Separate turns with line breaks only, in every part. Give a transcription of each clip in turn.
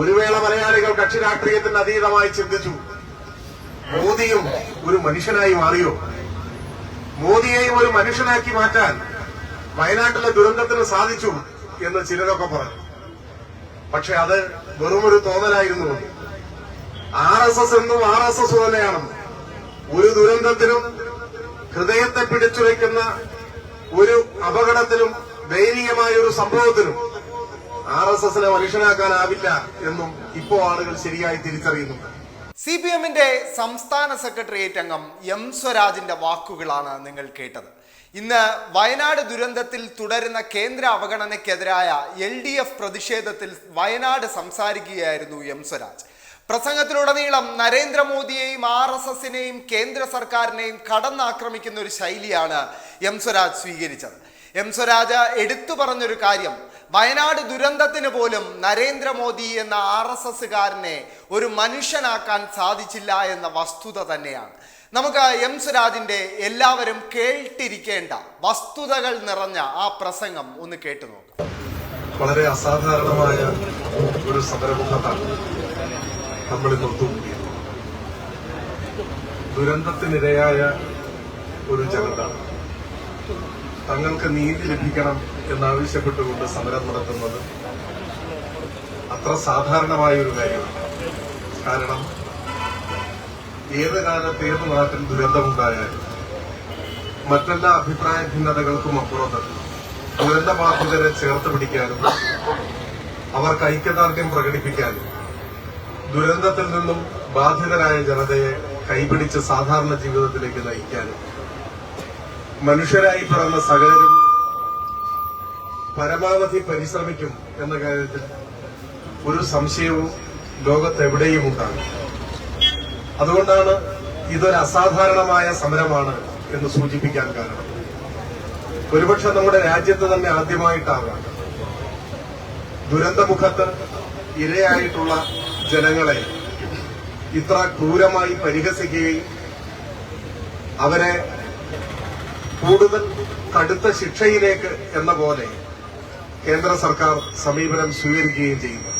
ഒരു വേള മലയാളികൾ കക്ഷി രാഷ്ട്രീയത്തിന് അതീതമായി ചിന്തിച്ചു. മോദിയും ഒരു മനുഷ്യനായി മാറിയോ? മോദിയെയും ഒരു മനുഷ്യനാക്കി മാറ്റാൻ വയനാട്ടിലെ ദുരന്തത്തിന് സാധിച്ചു എന്ന് ചിലരൊക്കെ പറഞ്ഞു. പക്ഷെ അത് വെറുമൊരു തോന്നലായിരുന്നു ആർ എസ് എസ് എന്നും ആർ എസ് എസ് തന്നെയാണെന്ന് ഒരു ദുരന്തത്തിനും ഹൃദയത്തെ പിടിച്ചുവെക്കുന്ന ഒരു അപകടത്തിനും ദയനീയമായ ഒരു സംഭവത്തിനും ആർ എസ് എസിനെ മനുഷ്യനാക്കാനാവില്ല എന്നും ഇപ്പോ ആളുകൾ ശരിയായി തിരിച്ചറിയുന്നുണ്ട്
സി പി എമ്മിന്റെ സംസ്ഥാന സെക്രട്ടേറിയറ്റ് അംഗം എം സ്വരാജിന്റെ വാക്കുകളാണ് നിങ്ങൾ കേട്ടത്. ഇന്ന് വയനാട് ദുരന്തത്തിൽ തുടരുന്ന കേന്ദ്ര അവഗണനയ്ക്കെതിരായ എൽ ഡി എഫ് പ്രതിഷേധത്തിൽ വയനാട് സംസാരിക്കുകയായിരുന്നു എം സ്വരാജ്. പ്രസംഗത്തിലുടനീളം നരേന്ദ്രമോദിയെയും ആർ എസ് എസിനെയും കേന്ദ്ര സർക്കാരിനെയും കടന്നാക്രമിക്കുന്ന ഒരു ശൈലിയാണ് എം സ്വരാജ് സ്വീകരിച്ചത്. എം സ്വരാജ് എടുത്തു പറഞ്ഞൊരു കാര്യം വയനാട് ദുരന്തത്തിന് പോലും നരേന്ദ്രമോദി എന്ന ആർ എസ് എസ്സുകാരനെ ഒരു മനുഷ്യനാക്കാൻ സാധിച്ചില്ല എന്ന വസ്തുത തന്നെയാണ്. നമുക്ക് എം സുരാജിന്റെ എല്ലാവരും കേട്ടിരിക്കേണ്ട വസ്തുതകൾ നിറഞ്ഞ ആ പ്രസംഗം ഒന്ന് കേട്ടു നോക്കാം.
വളരെ അസാധാരണമായ ഒരു നമ്മൾ ദുരന്തത്തിനിരയായ ഒരു ജനത തങ്ങൾക്ക് നീതി ലഭിക്കണം എന്നാവശ്യപ്പെട്ടുകൊണ്ട് സമരം നടത്തുന്നത് അത്ര സാധാരണമായ ഒരു കാര്യമാണ്. കാരണം ഏത് കാലത്ത് ഏത് നാട്ടിൽ ദുരന്തമുണ്ടായാലും മറ്റെല്ലാ അഭിപ്രായ ഭിന്നതകൾക്കും അപ്പുറത്ത് ദുരന്തബാധിതരെ ചേർത്ത് പിടിക്കാനും അവർക്ക് ഐക്യദാർഢ്യം പ്രകടിപ്പിക്കാനും ദുരന്തത്തിൽ നിന്നും ബാധിതരായ ജനതയെ കൈപിടിച്ച് സാധാരണ ജീവിതത്തിലേക്ക് നയിക്കാനും മനുഷ്യരായി പിറന്ന സകലരും പരമാവധി പരിശ്രമിക്കും എന്ന കാര്യത്തിൽ ഒരു സംശയവും ലോകത്തെവിടെയും ഉണ്ടാകും അതുകൊണ്ടാണ് ഇതൊരു അസാധാരണമായ സമരമാണ് എന്ന് സൂചിപ്പിക്കാൻ കാരണം. ഒരുപക്ഷെ നമ്മുടെ രാജ്യത്ത് തന്നെ ആദ്യമായിട്ടാകാം ദുരന്തമുഖത്ത് ഇരയായിട്ടുള്ള ജനങ്ങളെ ഇത്ര ക്രൂരമായി പരിഹസിക്കുകയും അവരെ കൂടുതൽ കടുത്ത ശിക്ഷയിലേക്ക് എന്ന പോലെ കേന്ദ്ര സർക്കാർ സമീപനം സ്വീകരിക്കുകയും ചെയ്യുന്നു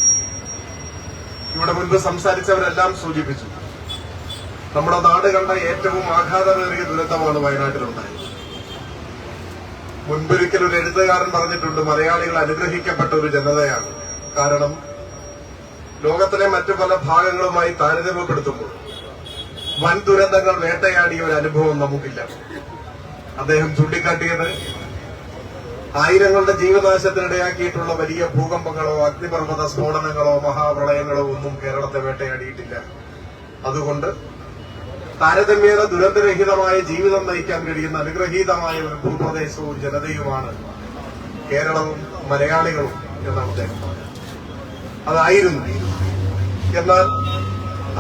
ഇവിടെ മുൻപ് സംസാരിച്ചവരെല്ലാം സൂചിപ്പിച്ചു. നമ്മുടെ നാട് കണ്ട ഏറ്റവും ആഘാതമേറിയ ദുരന്തമാണ് വയനാട്ടിലുണ്ടായത്. മുൻപൊരിക്കൽ ഒരു എഴുത്തുകാരൻ പറഞ്ഞിട്ടുണ്ട് മലയാളികൾ അനുഗ്രഹിക്കപ്പെട്ട ഒരു ജനതയാണ്. കാരണം ലോകത്തിലെ മറ്റു പല ഭാഗങ്ങളുമായി താരതമ്യപ്പെടുത്തുമ്പോൾ വൻ ദുരന്തങ്ങൾ വേട്ടയാടിയ ഒരു അനുഭവം നമുക്കില്ല. അദ്ദേഹം ചൂണ്ടിക്കാട്ടിയത് ആയിരങ്ങളുടെ ജീവനാശത്തിനിടയാക്കിയിട്ടുള്ള വലിയ ഭൂകമ്പങ്ങളോ അഗ്നിപർവത സ്ഫോടനങ്ങളോ മഹാപ്രളയങ്ങളോ ഒന്നും കേരളത്തെ വേട്ടയാടിയിട്ടില്ല. അതുകൊണ്ട് താരതമ്യേന ദുരന്തരഹിതമായ ജീവിതം നയിക്കാൻ കഴിയുന്ന അനുഗ്രഹീതമായ ഒരു ഭൂപ്രദേശവും ജനതയുമാണ് കേരളവും മലയാളികളും എന്നാണ് അദ്ദേഹം അതായിരുന്നു എന്നാൽ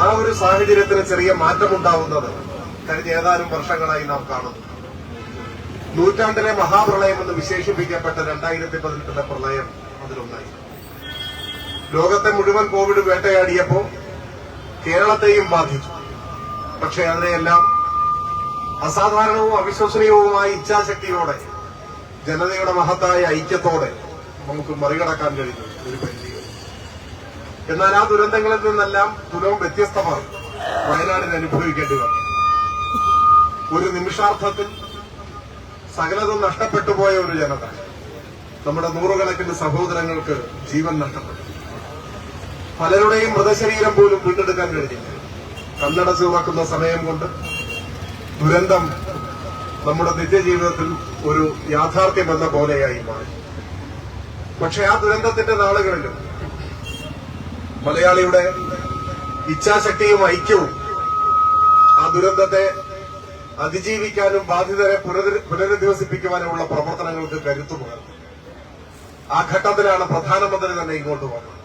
ആ ഒരു സാഹചര്യത്തിന് ചെറിയ മാറ്റമുണ്ടാവുന്നത് കഴിഞ്ഞ ഏതാനും വർഷങ്ങളായി നാം കാണുന്നു. നൂറ്റാണ്ടിലെ മഹാപ്രളയം എന്ന് വിശേഷിപ്പിക്കപ്പെട്ട രണ്ടായിരത്തി പതിനെട്ടിലെ പ്രളയം അതിലൊന്നായി. ലോകത്തെ മുഴുവൻ കോവിഡ് വേട്ടയാടിയപ്പോ കേരളത്തെയും ബാധിച്ചു. പക്ഷെ അതിനെയെല്ലാം അസാധാരണവും അവിശ്വസനീയവുമായ ഇച്ഛാശക്തിയോടെ ജനതയുടെ മഹത്തായ ഐക്യത്തോടെ നമുക്ക് മറികടക്കാൻ കഴിഞ്ഞു ഒരു പരിധി എന്നാൽ ആ ദുരന്തങ്ങളിൽ നിന്നെല്ലാം തുലവും വ്യത്യസ്തമാണ് വയനാടിന് അനുഭവിക്കേണ്ടി വന്നു. ഒരു നിമിഷാർത്ഥത്തിൽ സകലതും നഷ്ടപ്പെട്ടു പോയ ഒരു ജനത നമ്മുടെ നൂറുകണക്കിന് സഹോദരങ്ങൾക്ക് ജീവൻ നഷ്ടപ്പെട്ടു. പലരുടെയും മൃതശരീരം പോലും വീണ്ടെടുക്കാൻ കഴിഞ്ഞില്ല. കണ്ണടച്ചു ചുവക്കുന്ന സമയം കൊണ്ട് ദുരന്തം നമ്മുടെ നിത്യജീവിതത്തിൽ ഒരു യാഥാർത്ഥ്യം എന്ന പോലെയായി മാറി. പക്ഷെ ആ ദുരന്തത്തിന്റെ നാളുകളിലും മലയാളിയുടെ ഇച്ഛാശക്തിയും ഐക്യവും ആ ദുരന്തത്തെ അതിജീവിക്കാനും ബാധിതരെ പുനര- പുനരധിവസിപ്പിക്കുവാനുമുള്ള പ്രവർത്തനങ്ങൾക്ക് കരുത്തുമാണ് ആ ഘട്ടത്തിലാണ് പ്രധാനമന്ത്രി തന്നെ ഇങ്ങോട്ട് വന്നത്.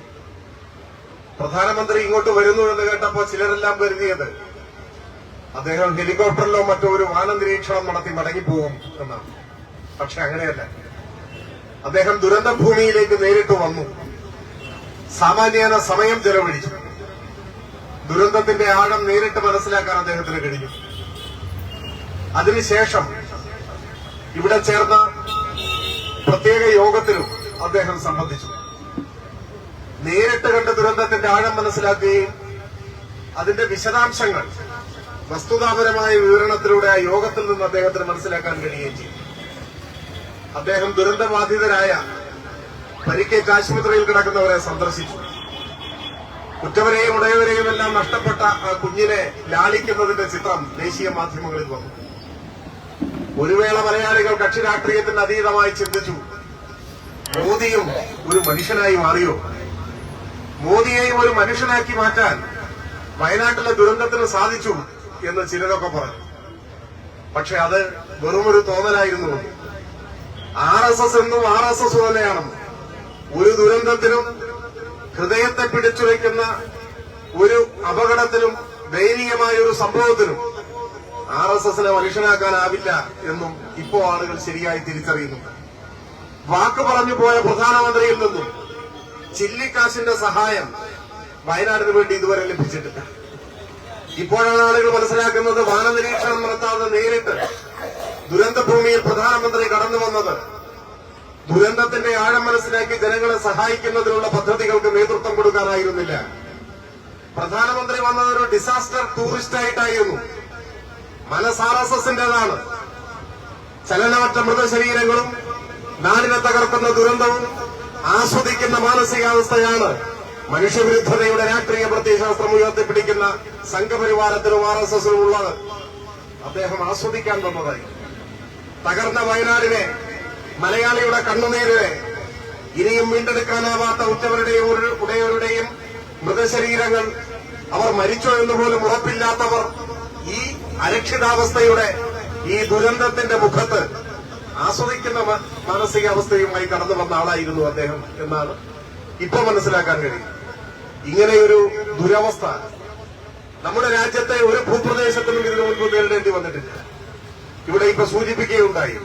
പ്രധാനമന്ത്രി ഇങ്ങോട്ട് വരുന്നു എന്ന് കേട്ടപ്പോൾ ചിലരെല്ലാം കരുതിയത് അദ്ദേഹം ഹെലികോപ്റ്ററിലോ മറ്റോ ഒരു വാനനിരീക്ഷണം നടത്തി മടങ്ങിപ്പോകും എന്നാണ്. പക്ഷെ അങ്ങനെയല്ല. അദ്ദേഹം ദുരന്ത ഭൂമിയിലേക്ക് നേരിട്ട് വന്നു. സാമാന്യേന സമയം ചെലവഴിച്ചു. ദുരന്തത്തിന്റെ ആഴം നേരിട്ട് മനസ്സിലാക്കാൻ അദ്ദേഹത്തിന് കഴിഞ്ഞു. അതിനുശേഷം ഇവിടെ ചേർന്ന പ്രത്യേക യോഗത്തിലും അദ്ദേഹം സംബന്ധിച്ചു. നേരിട്ട് കണ്ട ദുരന്തത്തിന്റെ ആഴം മനസ്സിലാക്കുകയും അതിന്റെ വിശദാംശങ്ങൾ വസ്തുതാപരമായ വിവരണത്തിലൂടെ ആ യോഗത്തിൽ നിന്ന് അദ്ദേഹത്തിന് മനസ്സിലാക്കാൻ കഴിയുകയും ചെയ്തു. അദ്ദേഹം ദുരന്തബാധിതരായ പരിക്കേറ്റ് ആശുപത്രിയിൽ കിടക്കുന്നവരെ സന്ദർശിച്ചു. കുറ്റവരെയും ഉടയവരെയും എല്ലാം നഷ്ടപ്പെട്ട ആ കുഞ്ഞിനെ ലാളിക്കുന്നതിന്റെ ചിത്രം ദേശീയ മാധ്യമങ്ങളിൽ വന്നു. ഒരു വേള മലയാളികൾ കക്ഷി രാഷ്ട്രീയത്തിന് അതീതമായി ചിന്തിച്ചു. മോദിയും ഒരു മനുഷ്യനായി മാറിയോ? മോദിയെയും ഒരു മനുഷ്യനാക്കി മാറ്റാൻ വയനാട്ടിലെ ദുരന്തത്തിന് സാധിച്ചു എന്ന് ചിലരൊക്കെ പറഞ്ഞു. പക്ഷെ അത് വെറുമൊരു തോന്നലായിരുന്നു. ആർ എസ് എസ് എന്നും ആർ എസ് എസ് തന്നെയാണ് ഒരു ദുരന്തത്തിനും ഹൃദയത്തെ പിടിച്ചുവെക്കുന്ന ഒരു അപകടത്തിനും ദയനീയമായ ഒരു സംഭവത്തിനും ആർ എസ് എസിനെ മനുഷ്യനാക്കാനാവില്ല എന്നും ഇപ്പോ ആളുകൾ ശരിയായി തിരിച്ചറിയുന്നുണ്ട്. വാക്ക് പറഞ്ഞു പോയ പ്രധാനമന്ത്രിയിൽ നിന്നും ചില്ലിക്കാശിന്റെ സഹായം വയനാടിന് വേണ്ടി ഇതുവരെ ലഭിച്ചിട്ടില്ല. ഇപ്പോഴാണ് ആളുകൾ മനസ്സിലാക്കുന്നത് വാനനിരീക്ഷണം നടത്താതെ നേരിട്ട് ദുരന്തഭൂമിയിൽ പ്രധാനമന്ത്രി കടന്നു വന്നത്. ദുരന്തത്തിന്റെ ആഴം മനസ്സിലാക്കി ജനങ്ങളെ സഹായിക്കുന്നതിനുള്ള പദ്ധതികൾക്ക് നേതൃത്വം കൊടുക്കാനായിരുന്നില്ല. പ്രധാനമന്ത്രി വന്നത് ഒരു ഡിസാസ്റ്റർ ടൂറിസ്റ്റ് ആയിട്ടായിരുന്നു. മനസ് ചലനമറ്റ മൃതശരീരങ്ങളും നാടിനെ തകർക്കുന്ന ദുരന്തവും ആസ്വദിക്കുന്ന മാനസികാവസ്ഥയാണ് മനുഷ്യവിരുദ്ധതയുടെ രാഷ്ട്രീയ പ്രത്യയശാസ്ത്രം ഉയർത്തിപ്പിടിക്കുന്ന സംഘപരിവാരത്തിനും ആർ എസ് എസിനും ഉള്ളത്. അദ്ദേഹം ആസ്വദിക്കാൻ വന്നതായി തകർന്ന വയനാടിനെ മലയാളിയുടെ കണ്ണുനീരിനെ ഇനിയും വീണ്ടെടുക്കാനാവാത്ത ഉറ്റവരുടെയും ഉടയവരുടെയും മൃതശരീരങ്ങൾ അവർ മരിച്ചോ എന്ന് പോലും ഉറപ്പില്ലാത്തവർ ഈ അരക്ഷിതാവസ്ഥയുടെ ഈ ദുരന്തത്തിന്റെ മുഖത്ത് ആസ്വദിക്കുന്ന മാനസികാവസ്ഥയുമായി കടന്നു വന്ന ആളായിരുന്നു അദ്ദേഹം എന്നാണ് ഇപ്പൊ മനസ്സിലാക്കാൻ കഴിയും. ഇങ്ങനെയൊരു ദുരവസ്ഥ നമ്മുടെ രാജ്യത്തെ ഒരു ഭൂപ്രദേശത്തിനും ഇതിനു മുൻപ് നേരിടേണ്ടി വന്നിട്ടില്ല. ഇവിടെ ഇപ്പൊ സൂചിപ്പിക്കുകയുണ്ടായി.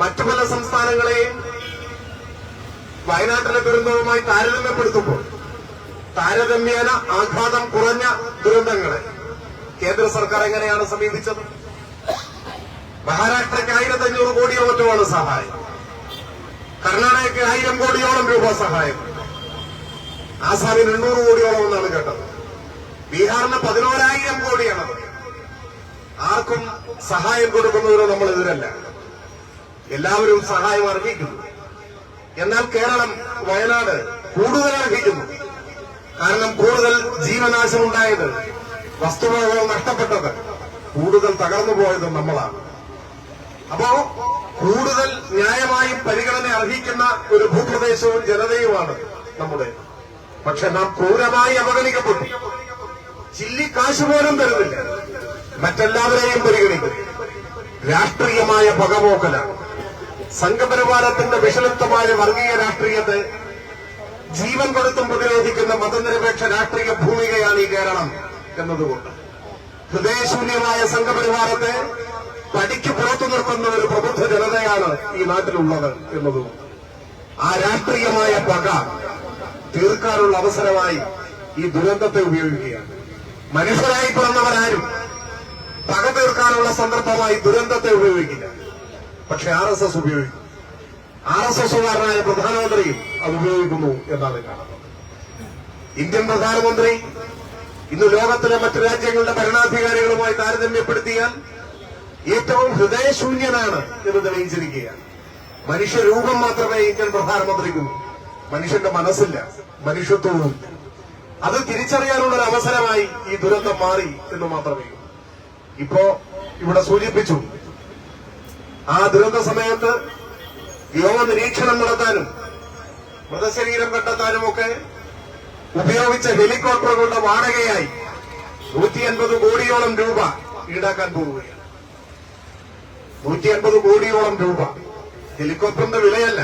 മറ്റു പല സംസ്ഥാനങ്ങളെയും വയനാട്ടിലെ ദുരന്തവുമായി താരതമ്യപ്പെടുത്തുമ്പോൾ താരതമ്യേന ആഘാതം കുറഞ്ഞ ദുരന്തങ്ങളെ കേന്ദ്ര സർക്കാർ എങ്ങനെയാണ് സമീപിച്ചത്? മഹാരാഷ്ട്രയ്ക്ക് ആയിരത്തി അഞ്ഞൂറ് കോടിയോ മറ്റുമാണ് സഹായം. കർണാടകയ്ക്ക് ആയിരം കോടിയോളം രൂപ സഹായം. ആസാമിന് എണ്ണൂറ് കോടിയോളം എന്നാണ് കേട്ടത്. ബീഹാറിന് പതിനോരായിരം കോടിയാണ്. ആർക്കും സഹായം കൊടുക്കുന്നവരോ നമ്മൾ എതിരല്ല എല്ലാവരും സഹായം അർഹിക്കുന്നു. എന്നാൽ കേരളം വയനാട് കൂടുതൽ അർഹിക്കുന്നു. കാരണം കൂടുതൽ ജീവനാശമുണ്ടായത് വസ്തുവകകൾ നഷ്ടപ്പെട്ടത് കൂടുതൽ തകർന്നു പോയത് നമ്മളാണ്. അപ്പോ കൂടുതൽ ന്യായമായി പരിഗണന അർഹിക്കുന്ന ഒരു ഭൂപ്രദേശവും ജനതയുമാണ് നമ്മുടെ. പക്ഷെ നാം ക്രൂരമായി അവഗണിക്കപ്പെട്ടു. ചില്ലിക്കാശ് പോലും തരുന്നില്ല. മറ്റെല്ലാവരെയും പരിഗണിക്കും. രാഷ്ട്രീയമായ പകമോക്കല. സംഘപരിവാരത്തിന്റെ വിഷലിപ്തമായ വർഗീയ രാഷ്ട്രീയത്തെ ജീവൻ കൊടുത്തും പ്രതിരോധിക്കുന്ന മതനിരപേക്ഷ രാഷ്ട്രീയ ഭൂമികയാണ് ഈ കേരളം. എന്നതുകൊണ്ട് ഹൃദയശൂന്യമായ സംഘപരിവാരത്തെ പടിക്ക് പുറത്തു നിർത്തുന്ന ഒരു പ്രബുദ്ധ ജനതയാണ് ഈ നാട്ടിലുള്ളത് എന്നതുകൊണ്ട് ആ രാഷ്ട്രീയമായ പക തീർക്കാനുള്ള അവസരമായി ഈ ദുരന്തത്തെ ഉപയോഗിക്കുകയാണ്. മനുഷ്യരായി പിറന്നവരാരും പക തീർക്കാനുള്ള സന്ദർഭമായി ദുരന്തത്തെ ഉപയോഗിക്കില്ല. പക്ഷെ ആർ എസ് എസ് ഉപയോഗിക്കും. ആർ എസ് എസുകാരനായ പ്രധാനമന്ത്രിയും അത് ഉപയോഗിക്കുന്നു എന്നാണ് കാണുന്നത്. ഇന്ത്യൻ പ്രധാനമന്ത്രി ഇന്ന് ലോകത്തിലെ മറ്റു രാജ്യങ്ങളുടെ ഭരണാധികാരികളുമായി താരതമ്യപ്പെടുത്തിയാൽ ഏറ്റവും ഹൃദയശൂന്യനാണ് എന്ന് തെളിയിച്ചിരിക്കുകയാണ്. മനുഷ്യരൂപം മാത്രമേ ഇന്ത്യൻ പ്രധാനമന്ത്രിക്കുള്ളൂ മനുഷ്യന്റെ മനസ്സില്ല മനുഷ്യത്വവും അത് തിരിച്ചറിയാനുള്ള ഒരു അവസരമായി ഈ ദുരന്തം മാറി എന്ന് മാത്രമേ ഇപ്പോ ഇവിടെ സൂചിപ്പിച്ചു ആ ദുരന്ത സമയത്ത് വ്യോമ നിരീക്ഷണം നടത്താനും മൃതശരീരം കണ്ടെത്താനും ഒക്കെ ഉപയോഗിച്ച ഹെലികോപ്റ്ററുകളുടെ വാടകയായി നൂറ്റി അൻപത് കോടിയോളം രൂപ ഈടാക്കാൻ പോവുകയാണ്. നൂറ്റി അൻപത് കോടിയോളം രൂപ. ഹെലികോപ്റ്ററിന്റെ വിലയല്ല.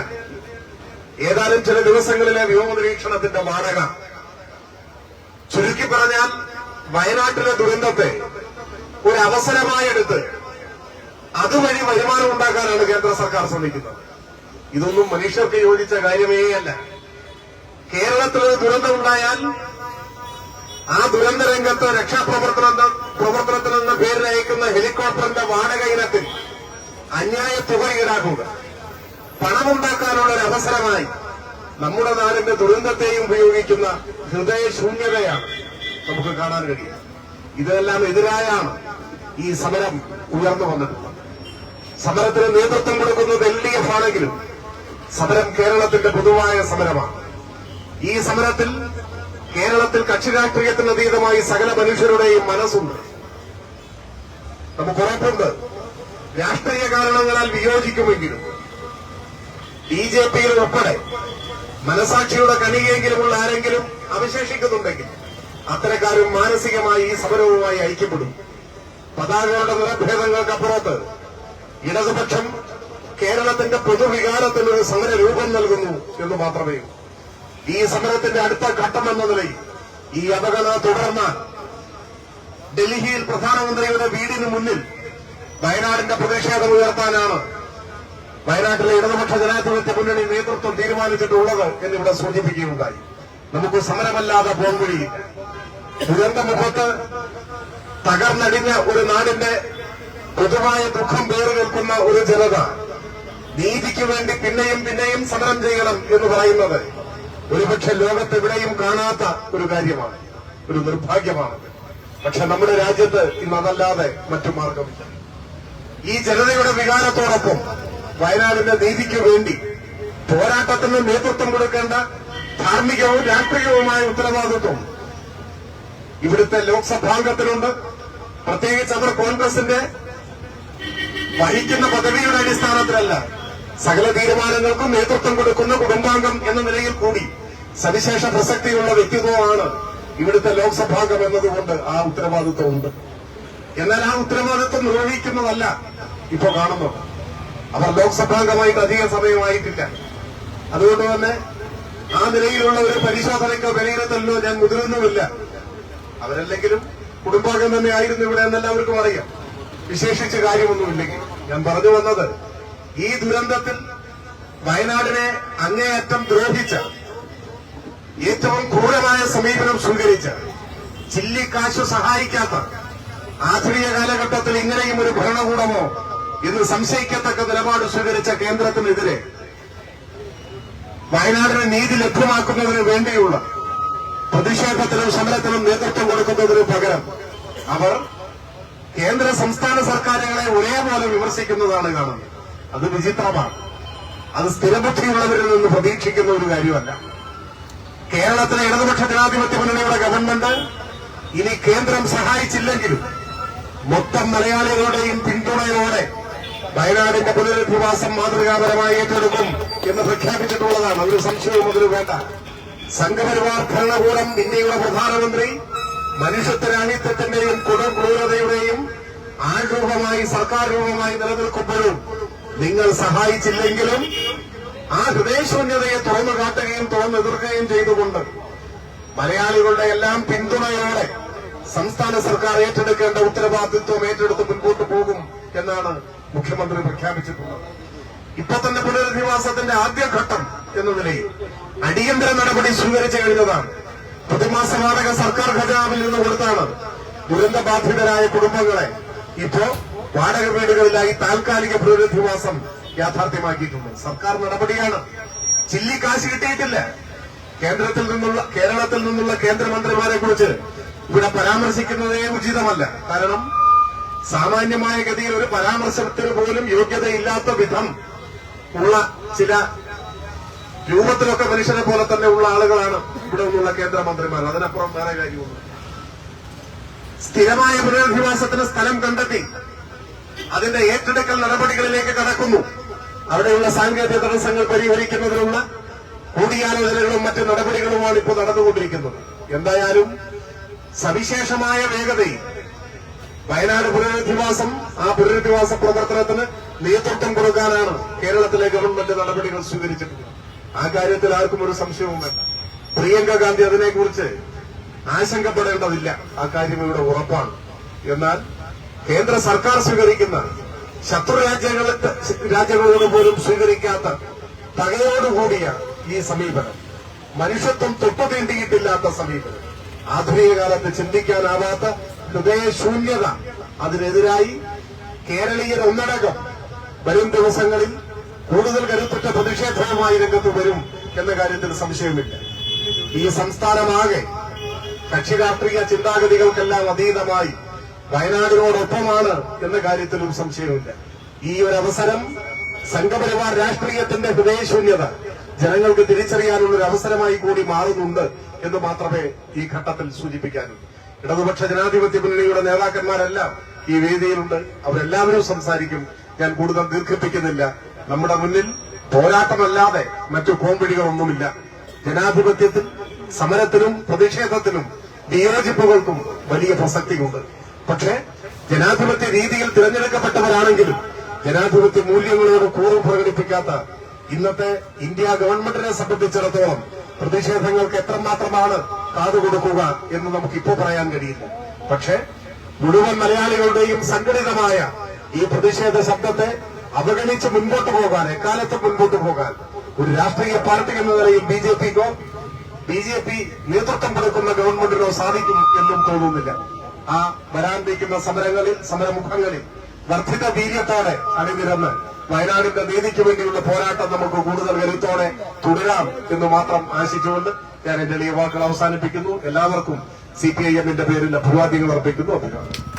ഏതാനും ചില ദിവസങ്ങളിലെ വ്യോമ നിരീക്ഷണത്തിന്റെ വാടക. ചുരുക്കി പറഞ്ഞാൽ വയനാട്ടിലെ ദുരന്തത്തെ ഒരു അവസരമായെടുത്ത് അതുവഴി വരുമാനം ഉണ്ടാക്കാനാണ് കേന്ദ്ര സർക്കാർ ശ്രമിക്കുന്നത്. ഇതൊന്നും മനുഷ്യർക്ക് യോജിച്ച കാര്യമേ അല്ല കേരളത്തിലൊരു ദുരന്തം ഉണ്ടായാൽ ആ ദുരന്ത രംഗത്ത് രക്ഷാപ്രവർത്തന പ്രവർത്തനത്തിനെന്ന നിന്ന് പേരിലയക്കുന്ന ഹെലികോപ്റ്ററിന്റെ വാടക ഇനത്തിൽ അന്യായ തുക ഈടാക്കുക. പണമുണ്ടാക്കാനുള്ള ഒരു അവസരമായി നമ്മുടെ നാടിന്റെ ദുരന്തത്തെയും ഉപയോഗിക്കുന്ന ഹൃദയശൂന്യതയാണ് നമുക്ക് കാണാൻ കഴിയുക. ഇതെല്ലാം എതിരായാണ് ഈ സമരം ഉയർന്നു വന്നിട്ടുള്ളത്. സമരത്തിന് നേതൃത്വം കൊടുക്കുന്നത് എൽ ഡി എഫ് ആണെങ്കിലും സമരം കേരളത്തിന്റെ പൊതുവായ സമരമാണ്. ഈ സമരത്തിൽ കേരളത്തിൽ കക്ഷി രാഷ്ട്രീയത്തിന് അതീതമായി സകല മനുഷ്യരുടെയും മനസ്സുണ്ട്. നമുക്ക് ഉറപ്പുണ്ട്. രാഷ്ട്രീയ കാരണങ്ങളാൽ വിയോജിക്കുമെങ്കിലും ബി ജെ പിയിൽ ഉൾപ്പെടെ മനസാക്ഷിയുടെ കണികയെങ്കിലുമുള്ള ആരെങ്കിലും അവശേഷിക്കുന്നുണ്ടെങ്കിൽ അത്തരക്കാരും മാനസികമായി ഈ സമരവുമായി ഐക്യപ്പെടും. പതാകകളുടെ നിറഭേദങ്ങൾക്കപ്പുറത്ത് ഇടതുപക്ഷം കേരളത്തിന്റെ പൊതുവികാരത്തിന് ഒരു നൽകുന്നു എന്ന് മാത്രമേ. ഈ സമരത്തിന്റെ അടുത്ത ഘട്ടം എന്ന നിലയിൽ ഈ അപകട തുടർന്ന് ഡൽഹിയിൽ പ്രധാനമന്ത്രിയുടെ വീടിന് മുന്നിൽ വയനാടിന്റെ പ്രതിഷേധം ഉയർത്താനാണ് വയനാട്ടിലെ ഇടതുപക്ഷ ജനാധിപത്യ മുന്നണി നേതൃത്വം തീരുമാനിച്ചിട്ടുള്ളത് എന്നിവിടെ സൂചിപ്പിക്കുകയുണ്ടായി. നമുക്ക് സമരമല്ലാതെ പോകാൻ കഴിയില്ല. ദുരന്തമുഖത്ത് തകർന്നടിഞ്ഞ ഒരു നാടിന്റെ പൊതുവായ ദുഃഖം പേറി നിൽക്കുന്ന ഒരു ജനത നീതിക്ക് വേണ്ടി പിന്നെയും പിന്നെയും സമരം ചെയ്യണം എന്ന് പറയുന്നത് ഒരുപക്ഷെ ലോകത്തെവിടെയും കാണാത്ത ഒരു കാര്യമാണ് ഒരു നിർഭാഗ്യമാണ്. പക്ഷെ നമ്മുടെ രാജ്യത്ത് ഇന്ന് അതല്ലാതെ മറ്റു മാർഗമില്ല. ഈ ജനതയുടെ വികാരത്തോടൊപ്പം വയനാടിന്റെ നീതിക്ക് വേണ്ടി പോരാട്ടത്തിന് നേതൃത്വം കൊടുക്കേണ്ട ധാർമ്മികവും രാഷ്ട്രീയവുമായ ഉത്തരവാദിത്വം ഇവിടുത്തെ ലോക്സഭാംഗത്തിനുണ്ട് പ്രത്യേകിച്ച് അവർ കോൺഗ്രസിന്റെ വഹിക്കുന്ന പദവിയുടെ അടിസ്ഥാനത്തിലല്ല. സകല തീരുമാനങ്ങൾക്കും നേതൃത്വം കൊടുക്കുന്ന കുടുംബാംഗം എന്ന നിലയിൽ കൂടി സവിശേഷ പ്രസക്തിയുള്ള വ്യക്തിത്വമാണ് ഇവിടുത്തെ ലോക്സഭാംഗം എന്നതുകൊണ്ട് ആ ഉത്തരവാദിത്വം ഉണ്ട് എന്നാൽ ആ ഉത്തരവാദിത്വം നിർവഹിക്കുന്നതല്ല ഇപ്പൊ കാണുന്നത്. അവർ ലോക്സഭാംഗമായിട്ട് അധിക സമയമായിട്ടില്ല. അതുകൊണ്ട് തന്നെ ആ നിലയിലുള്ള ഒരു പരിശോധനയ്ക്കോ വിലയിരുത്തലിനോ ഞാൻ മുതിരുന്നുമില്ല അവരല്ലെങ്കിലും കുടുംബാംഗം തന്നെ ആയിരുന്നു ഇവിടെ എന്നെല്ലാവർക്കും അറിയാം. വിശേഷിച്ച് കാര്യമൊന്നുമില്ലെങ്കിൽ. ഞാൻ പറഞ്ഞു വന്നത് ഈ ദുരന്തത്തിൽ വയനാടിനെ അങ്ങേയറ്റം ദ്രോഹിച്ച ഏറ്റവും ക്രൂരമായ സമീപനം സ്വീകരിച്ച ചില്ലിക്കാശു സഹായിക്കാത്ത ആധുനിക കാലഘട്ടത്തിൽ ഇങ്ങനെയും ഒരു ഭരണകൂടമോ എന്ന് സംശയിക്കത്തക്ക നിലപാട് സ്വീകരിച്ച കേന്ദ്രത്തിനെതിരെ വയനാടിന് നീതി ലഭ്യമാക്കുന്നതിന് വേണ്ടിയുള്ള പ്രതിഷേധത്തിനും സമരത്തിനും നേതൃത്വം കൊടുക്കുന്നതിന് പകരം അവർ കേന്ദ്ര സംസ്ഥാന സർക്കാരുകളെ ഒരേപോലെ വിമർശിക്കുന്നതാണ് കാണുന്നത്. അത് വിചിത്രമാണ്. അത് സ്ഥിരബുദ്ധിയുള്ളവരിൽ നിന്ന് പ്രതീക്ഷിക്കുന്ന ഒരു കാര്യമല്ല. കേരളത്തിലെ ഇടതുപക്ഷ ജനാധിപത്യ മുന്നണിയുടെ ഗവൺമെന്റ് ഇനി കേന്ദ്രം സഹായിച്ചില്ലെങ്കിലും മൊത്തം മലയാളികളുടെയും പിന്തുണയോടെ വയനാടിന്റെ പുനരധിവാസം മാതൃകാപരമായി ഏറ്റെടുക്കും എന്ന് പ്രഖ്യാപിച്ചിട്ടുള്ളതാണ്. ഒരു സംശയവും അതിൽ വേണ്ട. സംഘപരിവാർ ഭരണകൂടം ഇന്ത്യയുടെ പ്രധാനമന്ത്രി മനുഷ്യത്വരാണിത്വത്തിന്റെയും കുടക്രൂരതയുടെയും ആൾരൂപമായി സർക്കാർ രൂപമായി നിലനിൽക്കുമ്പോഴും നിങ്ങൾ സഹായിച്ചില്ലെങ്കിലും ആ ഹൃദയശൂന്യതയെ തുറന്നു കാട്ടുകയും തുറന്നെതിർക്കുകയും ചെയ്തുകൊണ്ട് മലയാളികളുടെ എല്ലാം പിന്തുണയോടെ സംസ്ഥാന സർക്കാർ ഏറ്റെടുക്കേണ്ട ഉത്തരവാദിത്വം ഏറ്റെടുത്ത് മുൻപോട്ട് പോകും എന്നാണ് മുഖ്യമന്ത്രി പ്രഖ്യാപിച്ചിട്ടുള്ളത്. ഇപ്പൊ തന്നെ പുനരധിവാസത്തിന്റെ ആദ്യഘട്ടം എന്ന നിലയിൽ അടിയന്തര നടപടി സ്വീകരിച്ചു കഴിഞ്ഞതാണ്. പ്രതിമാസ വാടക സർക്കാർ ഖജനാവിൽ നിന്ന് കൊടുത്താണ് ദുരന്തബാധിതരായ കുടുംബങ്ങളെ. ഇപ്പോ വാടക വീടുകളിലായി താൽക്കാലിക പുനരധിവാസം യാഥാർത്ഥ്യമാക്കിയിട്ടുണ്ട്. സർക്കാർ നടപടിയാണ്. ചില്ലി കാശ് കിട്ടിയിട്ടില്ല. കേന്ദ്രത്തിൽ നിന്നുള്ള കേരളത്തിൽ നിന്നുള്ള കേന്ദ്രമന്ത്രിമാരെ കുറിച്ച് ഇവിടെ പരാമർശിക്കുന്നതേ ഉചിതമല്ല. കാരണം സാമാന്യമായ ഗതിയിൽ ഒരു പരാമർശത്തിന് പോലും യോഗ്യതയില്ലാത്ത വിധം ഉള്ള ചില രൂപത്തിലൊക്കെ മനുഷ്യരെ പോലെ തന്നെ ഉള്ള ആളുകളാണ് ഇവിടെ നിന്നുള്ള കേന്ദ്രമന്ത്രിമാർ. അതിനപ്പുറം വേറെ കാര്യമൊന്നും സ്ഥിരമായ പുനരധിവാസത്തിന് സ്ഥലം കണ്ടെത്തി. അതിന്റെ ഏറ്റെടുക്കൽ നടപടികളിലേക്ക് കടക്കുന്നു. അവിടെയുള്ള സാങ്കേതിക തടസ്സങ്ങൾ പരിഹരിക്കുന്നതിനുള്ള കൂടിയാലോചനകളും മറ്റ് നടപടികളുമാണ് ഇപ്പോൾ നടന്നുകൊണ്ടിരിക്കുന്നത്. എന്തായാലും സവിശേഷമായ വേഗതയിൽ വയനാട് പുനരധിവാസം ആ പുനരധിവാസ പ്രവർത്തനത്തിന് നേതൃത്വം കൊടുക്കാനാണ് കേരളത്തിലെ ഗവൺമെന്റ് നടപടികൾ സ്വീകരിച്ചിട്ടുള്ളത്. ആ കാര്യത്തിൽ ആർക്കും ഒരു സംശയവും വേണ്ട. പ്രിയങ്ക ഗാന്ധി അതിനെക്കുറിച്ച് ആശങ്കപ്പെടേണ്ടതില്ല. ആ കാര്യം ഇവിടെ ഉറപ്പാണ്. എന്നാൽ കേന്ദ്ര സർക്കാർ സ്വീകരിക്കുന്ന ശത്രു രാജ്യങ്ങളെ രാജ്യങ്ങളോട് പോലും സ്വീകരിക്കാത്ത തകയോടുകൂടിയ ഈ സമീപനം. മനുഷ്യത്വം തൊട്ടു തീണ്ടിയിട്ടില്ലാത്ത സമീപനം. ആധുനിക കാലത്ത് ചിന്തിക്കാനാവാത്ത ഹൃദയശൂന്യത അതിനെതിരായി കേരളീയർ ഒന്നടങ്കം വരും ദിവസങ്ങളിൽ കൂടുതൽ കരുത്തുറ്റ പ്രതിഷേധവുമായി രംഗത്ത് വരും എന്ന കാര്യത്തിൽ സംശയമില്ല ഈ സംസ്ഥാനമാകെ കക്ഷി രാഷ്ട്രീയ ചിന്താഗതികൾക്കെല്ലാം അതീതമായി വയനാടിനോടൊപ്പമാണ് എന്ന കാര്യത്തിലും സംശയമില്ല. ഈ ഒരു അവസരം സംഘപരിവാർ രാഷ്ട്രീയത്തിന്റെ ഹൃദയശൂന്യത ജനങ്ങൾക്ക് തിരിച്ചറിയാനുള്ള ഒരു അവസരമായി കൂടി മാറുന്നുണ്ട് എന്ന് മാത്രമേ ഈ ഘട്ടത്തിൽ സൂചിപ്പിക്കാനുള്ളൂ. ഇടതുപക്ഷ ജനാധിപത്യ മുന്നണിയുടെ നേതാക്കന്മാരെല്ലാം ഈ വേദിയിലുണ്ട്. അവരെല്ലാവരും സംസാരിക്കും. ഞാൻ കൂടുതൽ ദീർഘിപ്പിക്കുന്നില്ല. നമ്മുടെ മുന്നിൽ പോരാട്ടമല്ലാതെ മറ്റു കോമ്പിടികളൊന്നുമില്ല. ജനാധിപത്യത്തിൽ സമരത്തിനും പ്രതിഷേധത്തിനും വിയോജിപ്പുകൾക്കും വലിയ പ്രസക്തിയുണ്ട്. പക്ഷേ ജനാധിപത്യ രീതിയിൽ തിരഞ്ഞെടുക്കപ്പെട്ടവരാണെങ്കിലും ജനാധിപത്യ മൂല്യങ്ങളോട് കൂറും പ്രകടിപ്പിക്കാത്ത ഇന്നത്തെ ഇന്ത്യ ഗവൺമെന്റിനെ സംബന്ധിച്ചിടത്തോളം പ്രതിഷേധങ്ങൾക്ക് എത്രമാത്രമാണ് കാതുകൊടുക്കുക എന്ന് നമുക്ക് ഇപ്പോൾ പറയാൻ കഴിയില്ല. പക്ഷേ മുഴുവൻ മലയാളികളുടെയും സംഘടിതമായ ഈ പ്രതിഷേധ ശബ്ദത്തെ അവഗണിച്ച് മുൻപോട്ട് പോകാൻ എക്കാലത്തും മുൻപോട്ട് പോകാൻ ഒരു രാഷ്ട്രീയ പാർട്ടി എന്ന നിലയിൽ ബി ജെ പിക്കോ ബി ജെ പി നേതൃത്വം കൊടുക്കുന്ന ഗവൺമെന്റിനോ സാധിക്കും എന്നും തോന്നുന്നില്ല. ആ വരാനിരിക്കുന്ന സമരങ്ങളിൽ സമരമുഖങ്ങളിൽ വർദ്ധിത വീര്യത്തോടെ അണിനിരന്ന് വയനാടിന്റെ നീതിക്ക് വേണ്ടിയുള്ള പോരാട്ടം നമുക്ക് കൂടുതൽ കരുത്തോടെ തുടരാം എന്ന് മാത്രം ആശിച്ചുകൊണ്ട് ഞാൻ എന്റെ എളിയ വാക്കുകൾ അവസാനിപ്പിക്കുന്നു. എല്ലാവർക്കും സി പി ഐ എമ്മിന്റെ പേരിൽ അഭിവാദ്യങ്ങൾ അർപ്പിക്കുന്നു. അഭിവാദ്യം.